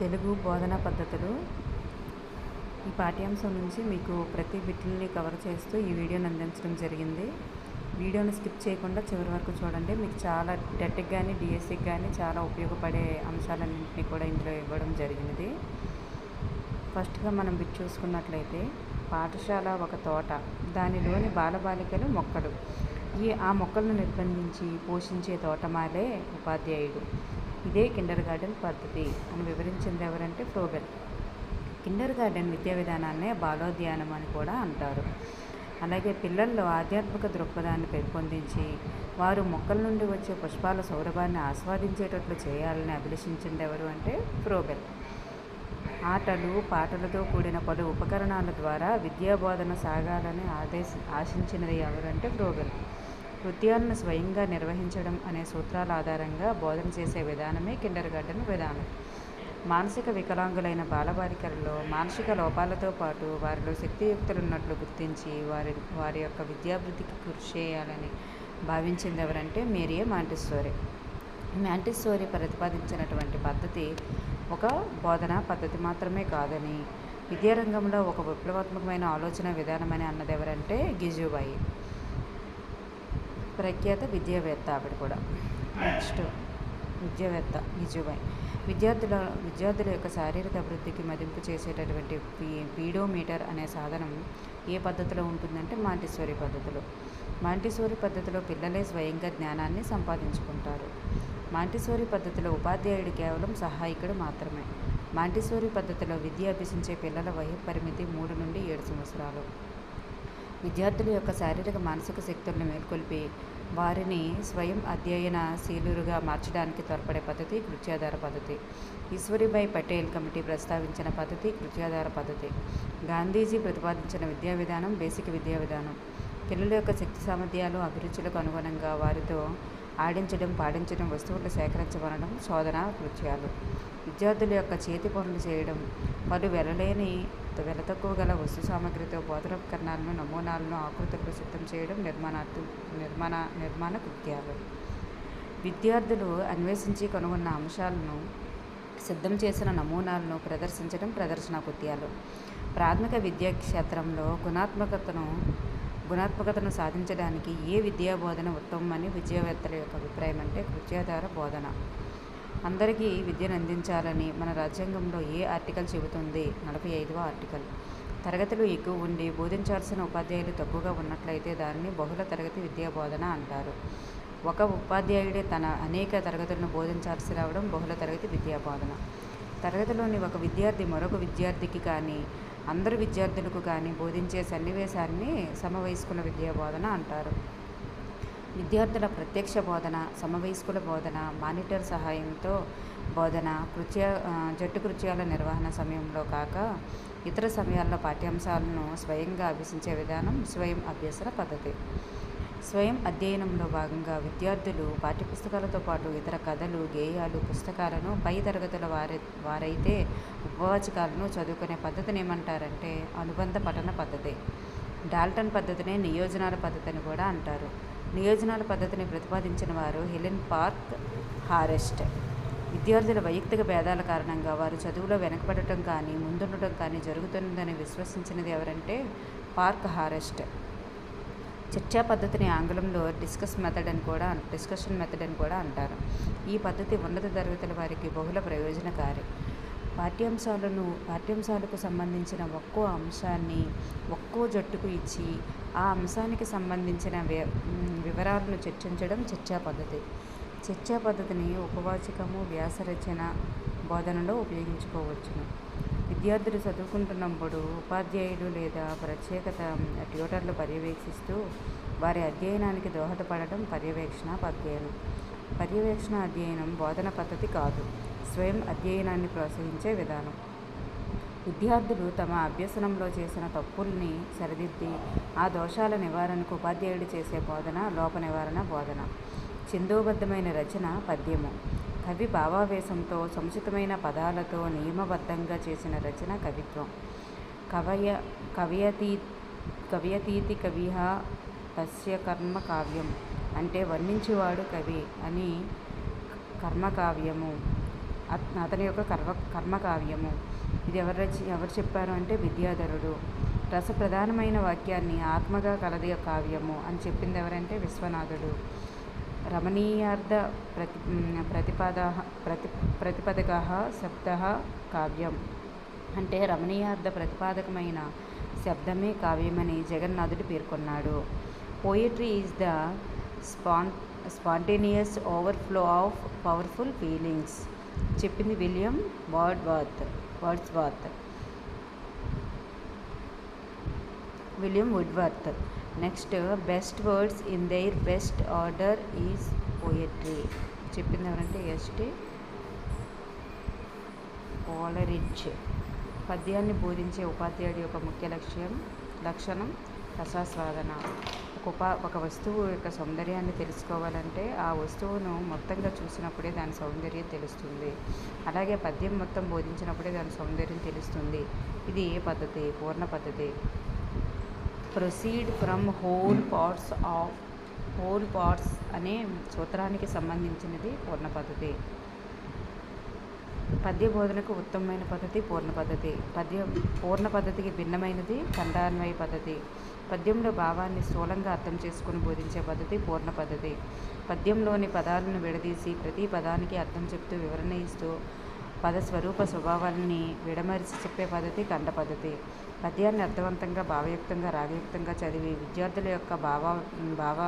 తెలుగు బోధనా పద్ధతులు. ఈ పాఠ్యాంశం నుంచి మీకు ప్రతి బిట్లని కవర్ చేస్తూ ఈ వీడియోని అందించడం జరిగింది. వీడియోని స్కిప్ చేయకుండా చివరి వరకు చూడండి. మీకు చాలా డెట్కి కానీ డిఎస్సికి కానీ చాలా ఉపయోగపడే అంశాలన్నింటినీ కూడా ఇందులో ఇవ్వడం జరిగినది. ఫస్ట్గా మనం బిట్ చూసుకున్నట్లయితే పాఠశాల ఒక తోట దానిలోని బాలబాలికలు మొక్కలు. ఈ ఆ మొక్కలను నిర్బంధించి పోషించే తోటమాలే ఉపాధ్యాయుడు. ఇదే కిండర్ గార్డెన్ పద్ధతి అని వివరించింది ఎవరంటే ఫ్రోబెల్ కిండర్ గార్డెన్ విద్యా విధానాన్నే బాలోద్యానం అని కూడా అంటారు. అలాగే పిల్లల్లో ఆధ్యాత్మిక దృక్పథాన్ని పెంపొందించి వారు మొక్కల నుండి వచ్చే పుష్పాల సౌరభాన్ని ఆస్వాదించేటట్లు చేయాలని అభిలషించింది ఎవరు అంటే ఫ్రోబెల్ ఆటలు పాటలతో కూడిన పలు ఉపకరణాల ద్వారా విద్యాబోధన సాగాలని ఆదేశ ఆశించినది ఎవరంటే ఫ్రోబెల్ కృత్యాలను స్వయంగా నిర్వహించడం అనే సూత్రాల ఆధారంగా బోధన చేసే విధానమే కిండర్ గార్డెన్ విధానం. మానసిక వికలాంగులైన బాలబాలికలలో మానసిక లోపాలతో పాటు వారిలో శక్తియుక్తులు ఉన్నట్లు గుర్తించి వారి వారి యొక్క విద్యాభివృద్ధికి కృషి చేయాలని భావించింది ఎవరంటే మేరియే మాంటిస్సోరీ. మ్యాంటిస్సోరీ ప్రతిపాదించినటువంటి పద్ధతి ఒక బోధనా పద్ధతి మాత్రమే కాదని విద్యారంగంలో ఒక విప్లవాత్మకమైన ఆలోచన విధానమని అన్నది ఎవరంటే గిజుబాయి. ప్రఖ్యాత విద్యావేత్త ఆవిడ కూడా. నెక్స్ట్ విద్యావేత్త గిజుబాయి విద్యార్థుల విద్యార్థుల యొక్క శారీరక అభివృద్ధికి మదింపు చేసేటటువంటి పీ పీడోమీటర్ అనే సాధనం ఏ పద్ధతిలో ఉంటుందంటే మాంటిసోరీ పద్ధతిలో. మాంటిసోరీ పద్ధతిలో పిల్లలే స్వయంగా జ్ఞానాన్ని సంపాదించుకుంటారు. మాంటిసోరీ పద్ధతిలో ఉపాధ్యాయుడు కేవలం సహాయకుడు మాత్రమే. మాంటిసోరీ పద్ధతిలో విద్య అభ్యసించే పిల్లల వయో పరిమితి మూడు నుండి ఏడు సంవత్సరాలు. విద్యార్థుల యొక్క శారీరక మానసిక శక్తులను మేల్కొల్పి వారిని స్వయం అధ్యయనశీలురుగా మార్చడానికి తోడ్పడే పద్ధతి కృత్యాధార పద్ధతి. ఈశ్వరిభాయ్ పటేల్ కమిటీ ప్రస్తావించిన పద్ధతి కృత్యాధార పద్ధతి. గాంధీజీ ప్రతిపాదించిన విద్యా విధానం బేసిక్ విద్యా విధానం. పిల్లల యొక్క శక్తి సామర్థ్యాలు అభిరుచులకు అనుగుణంగా వారితో ఆడించడం పాడించడం వస్తువులు సేకరించబడడం శోధన కృత్యాలు. విద్యార్థుల యొక్క చేతి పనులు చేయడం పలు వెలలేని వెలతక్కువ గల వస్తు సామగ్రితో బోధనోపకరణాలను నమూనాలను ఆకృతులు సిద్ధం చేయడం నిర్మాణార్థ నిర్మాణ నిర్మాణ కృత్యాలు. విద్యార్థులు అన్వేషించి కనుగొన్న అంశాలను సిద్ధం చేసిన నమూనాలను ప్రదర్శించడం ప్రదర్శన కృత్యాలు. ప్రాథమిక విద్యా క్షేత్రంలో గుణాత్మకతను గుణాత్మకతను సాధించడానికి ఏ విద్యా బోధన ఉత్తమమని విద్యావేత్తల యొక్క అభిప్రాయం అంటే కృత్యాధార బోధన. అందరికీ విద్యను అందించాలని మన రాజ్యాంగంలో ఏ ఆర్టికల్ చెబుతుంది? నలభై ఐదవ ఆర్టికల్. తరగతులు ఎక్కువ ఉండి బోధించాల్సిన ఉపాధ్యాయులు తక్కువగా ఉన్నట్లయితే దానిని బహుళ తరగతి విద్యా బోధన అంటారు. ఒక ఉపాధ్యాయుడే తన అనేక తరగతులను బోధించాల్సి రావడం బహుళ తరగతి విద్యా బోధన. తరగతిలోని ఒక విద్యార్థి మరొక విద్యార్థికి కానీ అందరు విద్యార్థులకు కానీ బోధించే సన్నివేశాన్ని సమవయస్కుల విద్యా బోధన అంటారు. విద్యార్థుల ప్రత్యక్ష బోధన సమవయస్కుల బోధన మానిటర్ సహాయంతో బోధన కృత్య జట్టు కృత్యాల నిర్వహణ సమయంలో కాక ఇతర సమయాల్లో పాఠ్యాంశాలను స్వయంగా అభ్యసించే విధానం స్వయం అభ్యసన పద్ధతి. స్వయం అధ్యయనంలో భాగంగా విద్యార్థులు పాఠ్యపుస్తకాలతో పాటు ఇతర కథలు గేయాలు పుస్తకాలను పై తరగతుల వారి వారైతే ఉపవాచకాలను చదువుకునే పద్ధతిని ఏమంటారంటే అనుబంధ పఠన పద్ధతి. డాల్టన్ పద్ధతిని నియోజనాల పద్ధతి అని కూడా అంటారు. నియోజనాల పద్ధతిని ప్రతిపాదించిన వారు హెలెన్ పార్క్ హారెస్ట్. విద్యార్థుల వైయక్తిక భేదాల కారణంగా వారు చదువులో వెనకబడటం కానీ ముందుండటం కానీ జరుగుతుందని విశ్వసించినది ఎవరంటే పార్క్ హారెస్ట్. చర్చా పద్ధతిని ఆంగ్లంలో డిస్కస్ మెథడ్ అని కూడా డిస్కషన్ మెథడ్ అని కూడా అంటారు. ఈ పద్ధతి ఉన్నత తరగతుల వారికి బహుళ ప్రయోజనకారి. పాఠ్యాంశాలను పాఠ్యాంశాలకు సంబంధించిన ఒక్కో అంశాన్ని ఒక్కో జట్టుకు ఇచ్చి ఆ అంశానికి సంబంధించిన వివరాలను చర్చించడం చర్చా పద్ధతి. చర్చా పద్ధతిని ఉపవాచకము వ్యాసరచన బోధనలో ఉపయోగించుకోవచ్చును. విద్యార్థులు చదువుకుంటున్నప్పుడు ఉపాధ్యాయుడు లేదా ప్రత్యేకత ట్యూటర్లు పర్యవేక్షిస్తూ వారి అధ్యయనానికి దోహదపడటం పర్యవేక్షణ అధ్యయనం పర్యవేక్షణ అధ్యయనం బోధన పద్ధతి కాదు స్వయం అధ్యయనాన్ని ప్రోత్సహించే విధానం. విద్యార్థులు తమ అభ్యసనంలో చేసిన తప్పుల్ని సరిదిద్ది ఆ దోషాల నివారణకు ఉపాధ్యాయుడు చేసే బోధన లోప నివారణ బోధన. చందోబద్ధమైన రచన పద్యము. కవి భావావేశంతో సముచితమైన పదాలతో నియమబద్ధంగా చేసిన రచన కవిత్వం. కవయ కవయతీ కవయతీతి కవిహ తస్య కర్మ కావ్యం. అంటే వర్ణించువాడు కవి అని కర్మకావ్యము అత- అతని యొక్క కర్మ కర్మకావ్యము ఇది ఎవరు రచి ఎవరు చెప్పారు అంటే విద్యాధరుడు. రసప్రధానమైన వాక్యాన్ని ఆత్మగా కలది కావ్యము అని చెప్పింది ఎవరంటే విశ్వనాథుడు. రమణీయార్థ ప్రతి ప్రతిపద ప్రతి ప్రతిపదక శబ్ద కావ్యం అంటే రమణీయార్థ ప్రతిపాదకమైన శబ్దమే కావ్యమని జగన్నాథుడు పేర్కొన్నాడు. Poetry is the spon spontaneous overflow of powerful feelings చెప్పింది William Wordsworth Wordsworth William Wordsworth next best words in their best order is poetry చెప్పింది ఎవరంటే ఎస్టి కోలరిడ్జ్ పద్యాన్ని బోధించే ఉపాధ్యాయుడి యొక్క ముఖ్య లక్ష్యం లక్షణం రసాస్వాదన. ఒక ఉపా ఒక వస్తువు యొక్క సౌందర్యాన్ని తెలుసుకోవాలంటే ఆ వస్తువును మొత్తంగా చూసినప్పుడే దాని సౌందర్యం తెలుస్తుంది. అలాగే పద్యం మొత్తం బోధించినప్పుడే దాని సౌందర్యం తెలుస్తుంది. ఇది ఏ పద్ధతి? పూర్ణ పద్ధతి. Proceed from whole parts of whole parts అనే సూత్రానికి సంబంధించినది పూర్ణ పద్ధతి. పద్య బోధనకు ఉత్తమమైన పద్ధతి పూర్ణ పద్ధతి. పద్యం పూర్ణ పద్ధతికి భిన్నమైనది ఖండాన్వయ పద్ధతి. పద్యంలో భావాన్ని స్థూలంగా అర్థం చేసుకుని బోధించే పద్ధతి పూర్ణ పద్ధతి. పద్యంలోని పదాలను విడదీసి ప్రతి పదానికి అర్థం చెప్తూ వివరణ ఇస్తూ పద స్వరూప స్వభావాన్ని విడమరిచి చెప్పే పద్ధతి ఖండ పద్ధతి. పద్యాన్ని అర్థవంతంగా భావయుక్తంగా రాగయుక్తంగా చదివి విద్యార్థుల యొక్క భావ భావ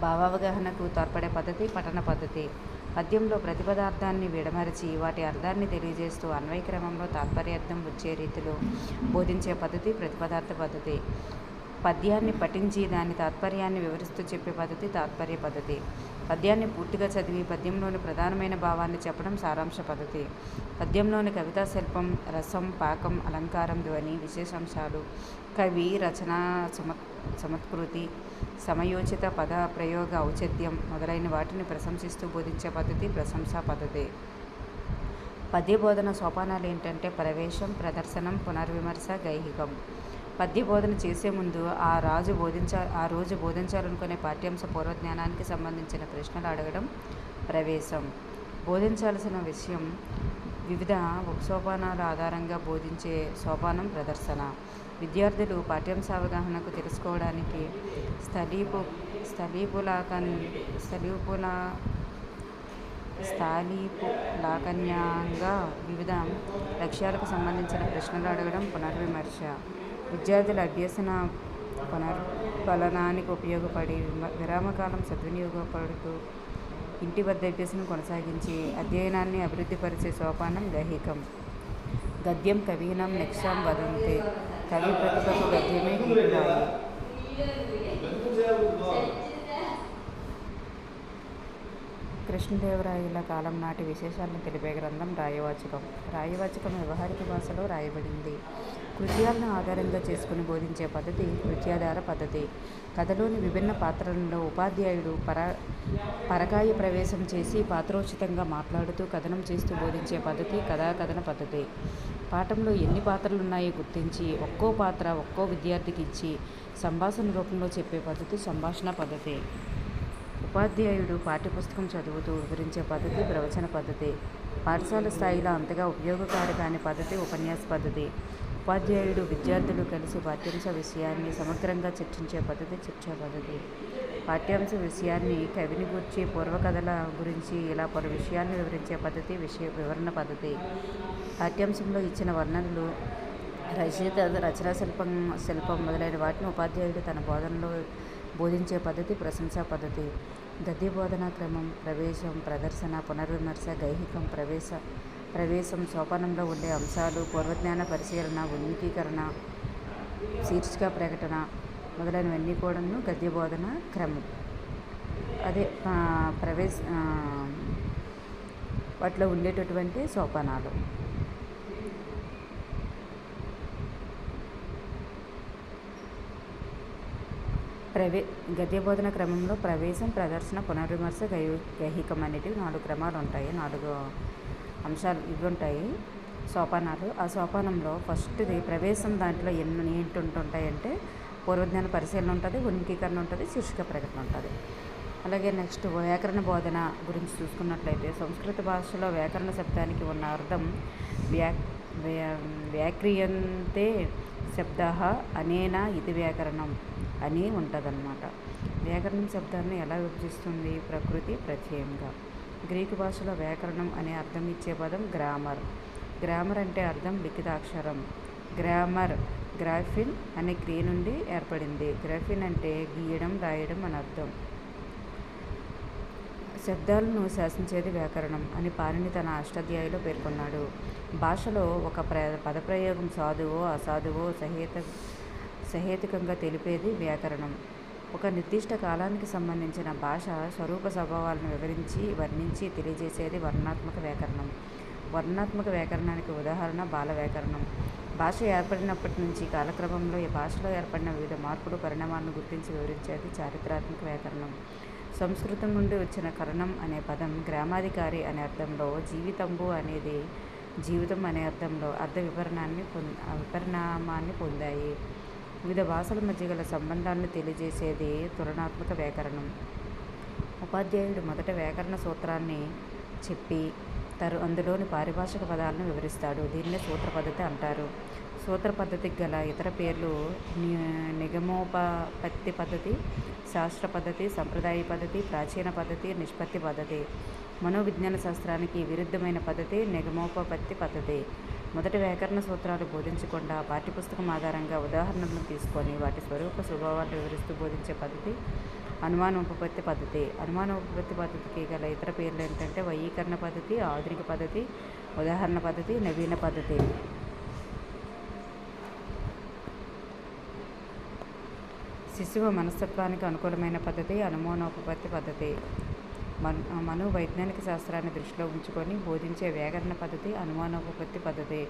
భావావగాహనకు తోడ్పడే పద్ధతి పఠన పద్ధతి. పద్యంలో ప్రతిపదార్థాన్ని విడమరిచి వాటి అర్థాన్ని తెలియజేస్తూ అన్వయ క్రమంలో తాత్పర్యార్థం వచ్చే రీతిలో బోధించే పద్ధతి ప్రతిపదార్థ పద్ధతి. పద్యాన్ని పఠించి దాని తాత్పర్యాన్ని వివరిస్తూ చెప్పే పద్ధతి తాత్పర్య పద్ధతి. పద్యాన్ని పూర్తిగా చదివి పద్యంలోని ప్రధానమైన భావాన్ని చెప్పడం సారాంశ పద్ధతి. పద్యంలోని కవితా శిల్పం రసం పాకం అలంకారం ధ్వని విశేషాంశాలు కవి రచనా సమ సమత్కృతి సమయోచిత పద ప్రయోగ ఔచిత్యం మొదలైన వాటిని ప్రశంసిస్తూ బోధించే పద్ధతి ప్రశంసా పద్ధతి. పద్య బోధన సోపానాలు ఏంటంటే ప్రవేశం ప్రదర్శనం పునర్విమర్శ గైహికం. పద్య బోధన చేసే ముందు ఆ రాజు బోధించా ఆ రోజు బోధించాలనుకునే పాఠ్యాంశ పూర్వజ్ఞానానికి సంబంధించిన ప్రశ్నలు అడగడం ప్రవేశం. బోధించాల్సిన విషయం వివిధ ఉపసోపానాల ఆధారంగా బోధించే సోపానం ప్రదర్శన. విద్యార్థులు పాఠ్యాంశ అవగాహనకు తెలుసుకోవడానికి స్థలీపు స్థలీపులాకన్ స్థలీపుల స్థాలీపు లాకన్యంగా వివిధ లక్ష్యాలకు సంబంధించిన ప్రశ్నలు అడగడం పునర్విమర్శ. విద్యార్థుల అభ్యసన పునర్ఫలనానికి ఉపయోగపడి విరామకాలం సద్వినియోగపడుతూ ఇంటి వద్ద అభ్యసనం కొనసాగించి అధ్యయనాన్ని అభివృద్ధిపరిచే సోపానం గహికం గద్యం కవీనం నిక్షాం వదంతే కవి ప్రతిభకు గద్యమే కీటురాయి కృష్ణదేవరాయల కాలం నాటి విశేషాలను తెలిపే గ్రంథం రాయవాచకం. రాయవాచకం వ్యవహారిక భాషలో రాయబడింది. కృత్యాలను ఆధారంగా చేసుకుని బోధించే పద్ధతి కృత్యాధార పద్ధతి. కథలోని విభిన్న పాత్రలలో ఉపాధ్యాయుడు పర పరకాయ ప్రవేశం చేసి పాత్రోచితంగా మాట్లాడుతూ కథనం చేస్తూ బోధించే పద్ధతి కథాకథన పద్ధతి. పాఠంలో ఎన్ని పాత్రలు ఉన్నాయో గుర్తించి ఒక్కో పాత్ర ఒక్కో విద్యార్థికి ఇచ్చి సంభాషణ రూపంలో చెప్పే పద్ధతి సంభాషణ పద్ధతి. ఉపాధ్యాయుడు పాఠ్యపుస్తకం చదువుతూ వివరించే పద్ధతి ప్రవచన పద్ధతి. పాఠశాల స్థాయిలో అంతగా ఉపయోగకారి కాని పద్ధతి ఉపన్యాస పద్ధతి. ఉపాధ్యాయుడు విద్యార్థులు కలిసి పాఠ్యాంశ విషయాన్ని సమగ్రంగా చర్చించే పద్ధతి చర్చా పద్ధతి. పాఠ్యాంశ విషయాన్ని కవిని గురించి పూర్వకథల గురించి ఇలా పలు విషయాన్ని వివరించే పద్ధతి విషయ వివరణ పద్ధతి. పాఠ్యాంశంలో ఇచ్చిన వర్ణనలు రచయిత రచనా శిల్పం శిల్పం మొదలైన వాటిని ఉపాధ్యాయుడు తన బోధనలో బోధించే పద్ధతి ప్రశంసా పద్ధతి. గద్య బోధనా క్రమం ప్రవేశం ప్రదర్శన పునర్విమర్శ గైహికం ప్రవేశ ప్రవేశం సోపానంలో ఉండే అంశాలు పూర్వజ్ఞాన పరిశీలన ఉన్ముఖీకరణ శీర్షిక ప్రకటన మొదలైనవన్నీ కూడాను గద్య బోధన క్రమం. అదే ప్రవేశ వాటిలో ఉండేటటువంటి సోపానాలు. ప్రవే గద్య బోధన క్రమంలో ప్రవేశం ప్రదర్శన పునర్విమర్శ గై గైహికం అనేటివి నాలుగు క్రమాలు ఉంటాయి. నాలుగు అంశాలు ఇవి ఉంటాయి సోపానాలు. ఆ సోపానంలో ఫస్ట్ది ప్రవేశం దాంట్లో ఎన్ని ఏంటి ఉంటుంటాయంటే పూర్వజ్ఞాన పరిశీలన ఉంటుంది ఉన్ముఖీకరణ ఉంటుంది శీర్షిక ప్రకటన ఉంటుంది. అలాగే నెక్స్ట్ వ్యాకరణ బోధన గురించి చూసుకున్నట్లయితే సంస్కృత భాషలో వ్యాకరణ శబ్దానికి ఉన్న అర్థం వ్యా వ్యా- వ్యాక్రియంతే శబ్ద అనేనా ఇది వ్యాకరణం అని ఉంటుందన్నమాట. వ్యాకరణం శబ్దాన్ని ఎలా విభజిస్తుంది? ప్రకృతి ప్రత్యయంగా. గ్రీకు భాషలో వ్యాకరణం అనే అర్థం ఇచ్చే పదం గ్రామర్. గ్రామర్ అంటే అర్థం లిఖితాక్షరం. గ్రామర్ గ్రాఫిన్ అనే క్రియ నుండి ఏర్పడింది. గ్రాఫిన్ అంటే గీయడం రాయడం అని అర్థం. శబ్దాలను శాసించేది వ్యాకరణం అని పాణిని తన అష్టాధ్యాయిలో పేర్కొన్నాడు. భాషలో ఒక ప్ర పదప్రయోగం సాధువో అసాధువో సహేత సహేతుకంగా తెలిపేది వ్యాకరణం. ఒక నిర్దిష్ట కాలానికి సంబంధించిన భాష స్వరూప స్వభావాలను వివరించి వర్ణించి తెలియజేసేది వర్ణాత్మక వ్యాకరణం. వర్ణాత్మక వ్యాకరణానికి ఉదాహరణ బాల వ్యాకరణం. భాష ఏర్పడినప్పటి నుంచి కాలక్రమంలో ఈ భాషలో ఏర్పడిన వివిధ మార్పులు పరిణామాలను గుర్తించి వివరించేది చారిత్రాత్మక వ్యాకరణం. సంస్కృతం నుండి వచ్చిన కరణం అనే పదం గ్రామాధికారి అనే అర్థంలో జీవితంబు అనేది జీవితం అనే అర్థంలో అర్థ వివరణాన్ని పొంద విపరిణామాన్ని పొందాయి. వివిధ భాషల మధ్య గల సంబంధాలను తెలియజేసేది తులనాత్మక వ్యాకరణం. ఉపాధ్యాయుడు మొదట వ్యాకరణ సూత్రాన్ని చెప్పి తరు అందులోని పారిభాషిక పదాలను వివరిస్తాడు. దీన్నే సూత్ర పద్ధతి అంటారు. సూత్ర పద్ధతికి గల ఇతర పేర్లు ని- నిగమోపపత్తి పద్ధతి శాస్త్ర పద్ధతి సంప్రదాయ పద్ధతి ప్రాచీన పద్ధతి నిష్పత్తి పద్ధతి. మనోవిజ్ఞాన శాస్త్రానికి విరుద్ధమైన పద్ధతి నిగమోపపత్తి పద్ధతి. మొదటి వ్యాకరణ సూత్రాలు బోధించకుండా పాఠ్యపుస్తకం ఆధారంగా ఉదాహరణలను తీసుకొని వాటి స్వరూప స్వభావాన్ని వివరిస్తూ బోధించే పద్ధతి అనుమాన ఉపపత్తి పద్ధతి. అనుమాన ఉపపత్తి పద్ధతికి గల ఇతర పేర్లు ఏంటంటే వైయీకరణ పద్ధతి ఆధునిక పద్ధతి ఉదాహరణ పద్ధతి నవీన పద్ధతి. శిశువు మనస్తత్వానికి అనుకూలమైన పద్ధతి అనుమానోపపత్తి పద్ధతి. మన్ మను వైజ్ఞానిక శాస్త్రాన్ని దృష్టిలో ఉంచుకొని బోధించే వ్యాకరణ పద్ధతి అనుమానోపత్తి పద్ధతి.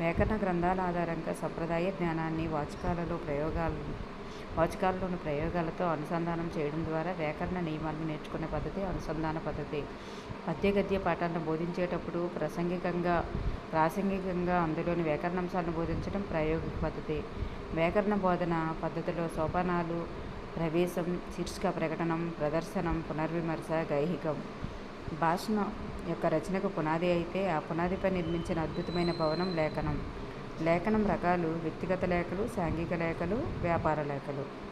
వ్యాకరణ గ్రంథాల ఆధారంగా సంప్రదాయ జ్ఞానాన్ని వాచకాలలో ప్రయోగాలు వాచకాలలోని ప్రయోగాలతో అనుసంధానం చేయడం ద్వారా వ్యాకరణ నియమాలను నేర్చుకునే పద్ధతి అనుసంధాన పద్ధతి. పద్య గద్య పాఠాలను బోధించేటప్పుడు ప్రాసంగికంగా ప్రాసంగికంగా అందులోని వ్యాకరణాంశాలను బోధించడం ప్రాయోగిక పద్ధతి. వ్యాకరణ బోధన పద్ధతిలో సోపానాలు ప్రవేశం శీర్షిక ప్రకటనం ప్రదర్శనం పునర్విమర్శ గైహికం. భాషణ యొక్క రచనకు పునాది అయితే ఆ పునాదిపై నిర్మించిన అద్భుతమైన భవనం లేఖనం. లేఖనం రకాలు వ్యక్తిగత లేఖలు సాంఘిక లేఖలు వ్యాపార లేఖలు.